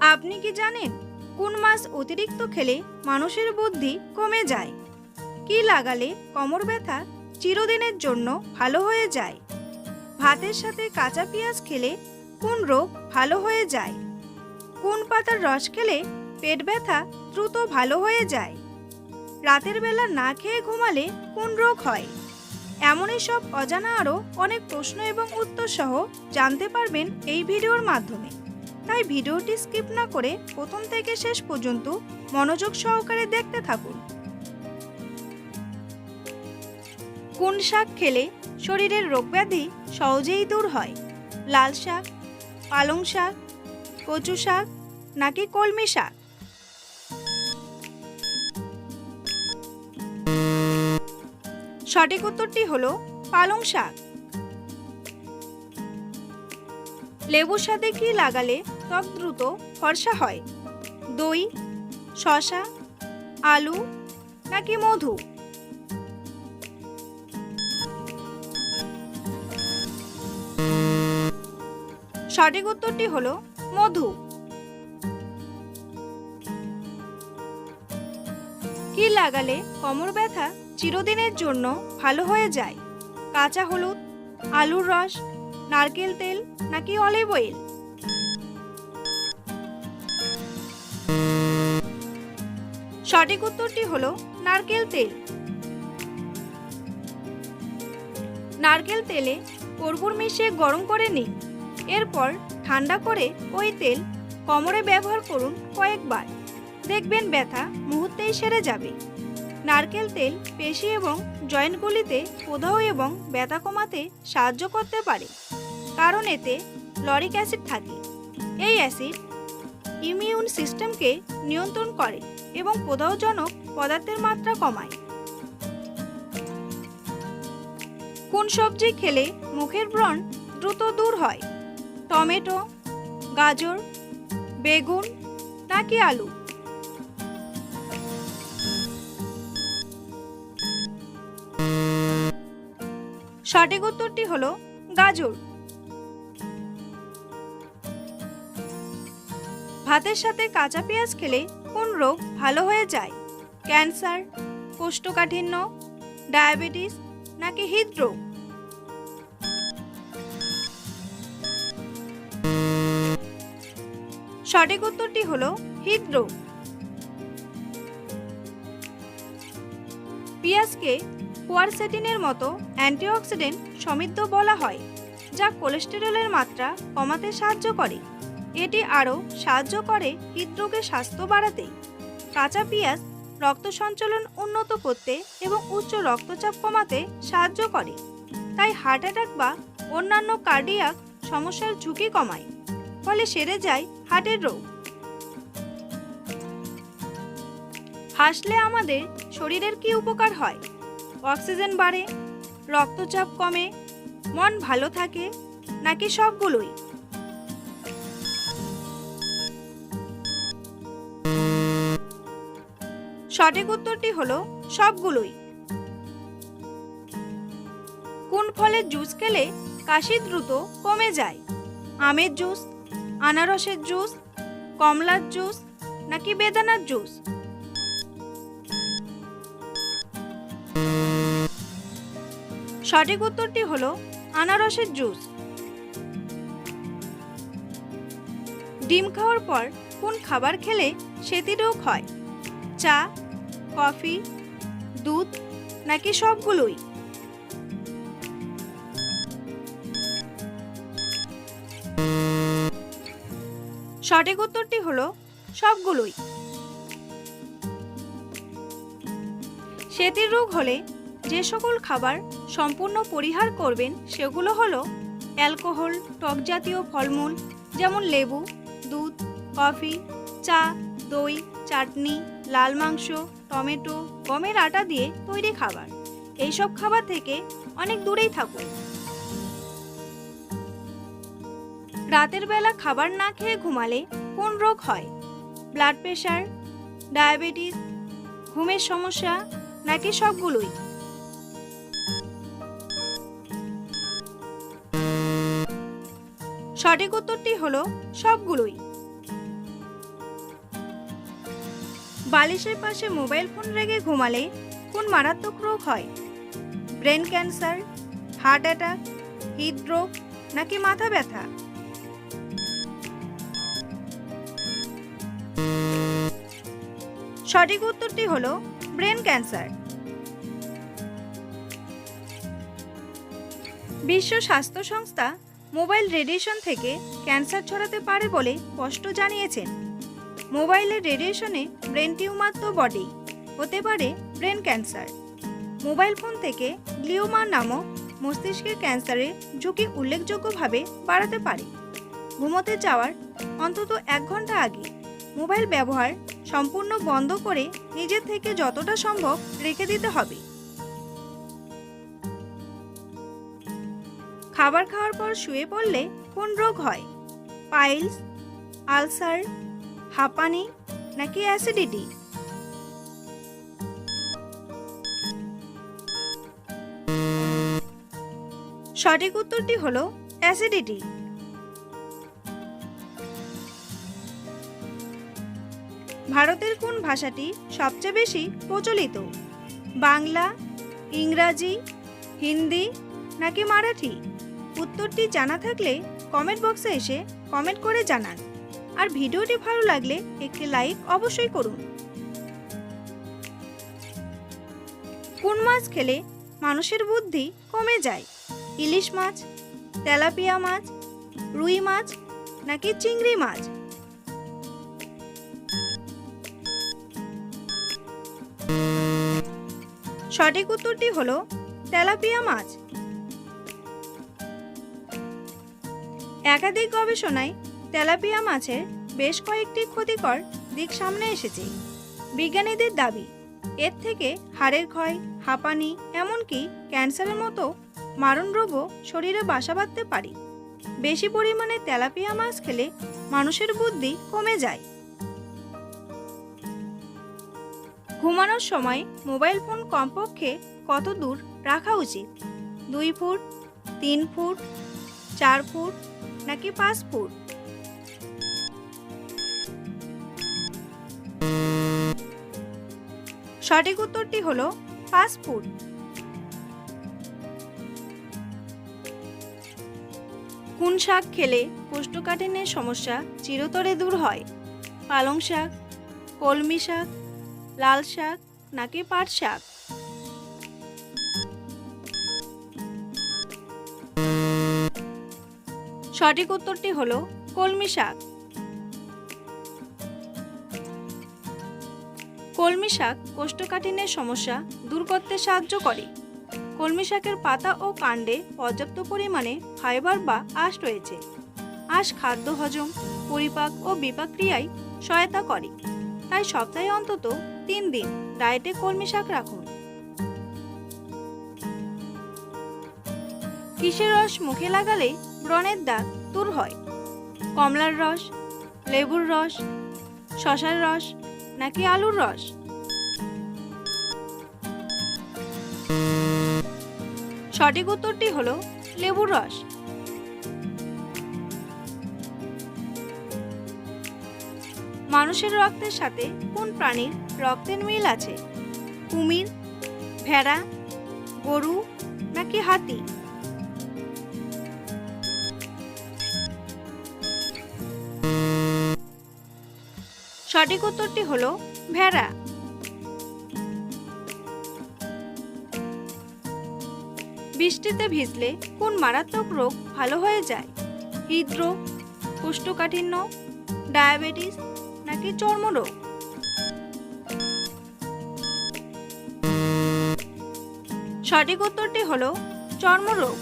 আপনি কি জানেন কোন মাছ অতিরিক্ত খেলে মানুষের বুদ্ধি কমে যায়? কি লাগালে কোমর ব্যথা চিরদিনের জন্য ভালো হয়ে যায়? ভাতের সাথে কাঁচা পেঁয়াজ খেলে কোন রোগ ভালো হয়ে যায়? কোন পাতার রস খেলে পেট ব্যথা দ্রুত ভালো হয়ে যায়? রাতের বেলা না খেয়ে ঘুমালে কোন রোগ হয়? এমনই সব অজানা আরও অনেক প্রশ্ন এবং উত্তর সহ জানতে পারবেন এই ভিডিওর মাধ্যমে। তাই ভিডিওটি স্কিপ না করে প্রথম থেকে শেষ পর্যন্ত মনোযোগ সহকারে দেখতে থাকুন। কোন শাক খেলে শরীরের রোগব্যাধি সহজেই দূর হয়? লাল শাক, পালং শাক, কচু শাক, নাকি কলমি শাক? সঠিক উত্তরটি হলো পালং শাক। লেবুর সাথে কি লাগালে ত্বক দ্রুত ফর্সা হয়? দই শশা আলু নাকি মধু? সঠিক উত্তরটি হলো মধু। কি লাগালে কোমর ব্যথা চিরদিনের জন্য ভালো হয়ে যায়? কাঁচা হলুদ, আলুর রস নারকেল তেল নাকি অলিভ অয়েল সঠিক উত্তরটি হলো নারকেল তেল। নারকেল তেলে কর্পূর মিশিয়ে গরম করে নিন। এরপর ঠান্ডা করে ওই তেল কোমরে ব্যবহার করুন কয়েকবার। দেখবেন ব্যথা মুহূর্তেই সেরে যাবে। নারকেল তেল পেশি এবং জয়েন্টগুলিতে প্রদাহ এবং ব্যথা কমাতে সাহায্য করতে পারে। কারণ এতে লরিক অ্যাসিড থাকে। এই অ্যাসিড ইমিউন সিস্টেমকে নিয়ন্ত্রণ করে এবং প্রদাহজনক পদার্থের মাত্রা কমায়। কোন সবজি খেলে মুখের ব্রণ দ্রুত দূর হয়? টমেটো, গাজর, বেগুন নাকি আলু? সঠিক উত্তরটি হলো গাজর। ভাতের সাথে কাঁচা পেঁয়াজ খেলে কোন রোগ ভালো হয়ে যায়? ক্যান্সার, কোষ্ঠকাঠিন্য, ডায়াবেটিস নাকি হৃদরোগ? সঠিক উত্তরটি হল হৃদরোগ। পেঁয়াজকে কোয়ারসেটিনের মতো অ্যান্টিঅক্সিডেন্ট সমৃদ্ধ বলা হয়, যা কোলেস্টেরলের মাত্রা কমাতে সাহায্য করে। এটি আরও সাহায্য করে হৃদরোগের স্বাস্থ্য বাড়াতে। কাঁচা পেঁয়াজ রক্ত সঞ্চালন উন্নত করতে এবং উচ্চ রক্তচাপ কমাতে সাহায্য করে। তাই হার্ট অ্যাটাক বা অন্যান্য কার্ডিয়াক সমস্যার ঝুঁকি কমায়, ফলে সেরে যায় হার্টের রোগ। হাসলে আমাদের শরীরের কি উপকার হয়? অক্সিজেন বাড়ে, রক্তচাপ কমে, মন ভালো থাকে, নাকি সবগুলোই? সঠিক উত্তরটি হলো সবগুলোই। কোন ফলের জুস খেলে কাশি দ্রুত কমে যায়? আমের জুস, আনারসের জুস, কমলার জুস নাকি বেদানার জুস? সঠিক উত্তরটি হলো আনারসের জুস। ডিম খাওয়ার পর কোন খাবার খেলে সেতি রোগ হয়? চা কফি, দুধ নাকি সবগুলোই? সঠিক উত্তরটি হলো সবগুলোই। সেতির রোগ হলে যে সকল খাবার সম্পূর্ণ পরিহার করবেন সেগুলো হলো অ্যালকোহল, টক জাতীয় ফলমূল, যেমন লেবু, দুধ, কফি, চা, দই, চাটনি, লাল মাংস টমেটো, গমের আটা দিয়ে তৈরি খাবার। এইসব খাবার থেকে অনেক দূরেই থাকুন। রাতের বেলা খাবার না খেয়ে ঘুমালে কোন রোগ হয়? ব্লাড প্রেশার ডায়াবেটিস, ঘুমের সমস্যা, নাকি সবগুলোই? সঠিক উত্তরটি হলো সবগুলোই। বালিশের পাশে মোবাইল ফোন রেখে ঘুমালে কোন মারাত্মক রোগ হয়। ব্রেন ক্যান্সার, হার্ট অ্যাটাক, হৃদরোগ নাকি মাথা ব্যথা? সঠিক উত্তরটি হল ব্রেন ক্যান্সার। বিশ্ব স্বাস্থ্য সংস্থা মোবাইল রেডিয়েশন থেকে ক্যান্সার ছড়াতে পারে বলে স্পষ্ট জানিয়েছেন। মোবাইলের রেডিয়েশনে ব্রেন টিউমার তো বডি হতে পারে ব্রেন ক্যান্সার। মোবাইল ফোন থেকে গ্লিওমা নামক মস্তিষ্কের ক্যান্সারের ঝুঁকি উল্লেখযোগ্যভাবে বাড়াতে পারে। ঘুমোতে যাওয়ার অন্তত এক ঘণ্টা আগে মোবাইল ব্যবহার সম্পূর্ণ বন্ধ করে নিজের থেকে যতটা সম্ভব রেখে দিতে হবে। খাবার খাওয়ার পর শুয়ে পড়লে কোন রোগ হয়। পাইলস, আলসার হাঁপানি নাকি অ্যাসিডিটি? সঠিক উত্তরটি হলো অ্যাসিডিটি। ভারতের কোন ভাষাটি সবচেয়ে বেশি প্রচলিত? বাংলা, ইংরাজি, হিন্দি নাকি মারাঠি? উত্তরটি জানা থাকলে কমেন্ট বক্সে এসে কমেন্ট করে জানান। আর ভিডিওটি ভালো লাগলে একটি লাইক অবশ্যই করুন। কোন মাছ খেলে মানুষের বুদ্ধি কমে যায়? ইলিশ মাছ, তেলাপিয়া মাছ, রুই মাছ নাকি চিংড়ি মাছ? সঠিক উত্তরটি হলো তেলাপিয়া মাছ। একাধিক গবেষণায় তেলাপিয়া মাছের বেশ কয়েকটি ক্ষতিকর দিক সামনে এসেছে। বিজ্ঞানীদের দাবি, এর থেকে হাড়ের ক্ষয়, হাঁপানি, এমনকি ক্যান্সারের মতো মারণ রোগও শরীরে বাসা বাঁধতে পারে। বেশি পরিমাণে তেলাপিয়া মাছ খেলে মানুষের বুদ্ধি কমে যায়। ঘুমানোর সময় মোবাইল ফোন কমপক্ষে কত দূর রাখা উচিত? দুই ফুট, তিন ফুট, চার ফুট, নাকি পাঁচ ফুট? সঠিক উত্তরটি হলো ফুট কোন শাক খেলে কোষ্ঠকাঠিন্যের সমস্যা চিরতরে দূর হয়? পালং শাক, কলমি শাক, লাল শাক নাকি পাট শাক? সঠিক উত্তরটি হলো কলমি শাক। কলমি শাক কোষ্ঠকাঠিন্যের সমস্যা দূর করতে সাহায্য করে। কলমি শাকের পাতা ও কাণ্ডে পর্যাপ্ত পরিমাণে ফাইবার বা আঁশ রয়েছে। আঁশ খাদ্য হজম, পরিপাক ও বিপাক ক্রিয়ায় সহায়তা করে। তাই সপ্তাহে অন্তত তিন দিন ডায়েটে কলমি শাক রাখুন। কিসের রস মুখে লাগালে ব্রণের দাগ দূর হয়? কমলার রস, লেবুর রস, শশার রস নাকি আলুর রস? সঠিক উত্তরটি হলো লেবুর রস। মানুষের রক্তের সাথে কোন প্রাণীর রক্তের মিল আছে? কুমির, ভেড়া, গরু নাকি হাতি? সঠিক উত্তরটি হলো ভেড়া। বৃষ্টিতে ভিজলে কোন মারাত্মক রোগ ভালো হয়ে যায়? হৃদরোগ, কোষ্ঠকাঠিন্য, ডায়াবেটিস নাকি চর্মরোগ? সঠিক উত্তরটি হলো চর্মরোগ।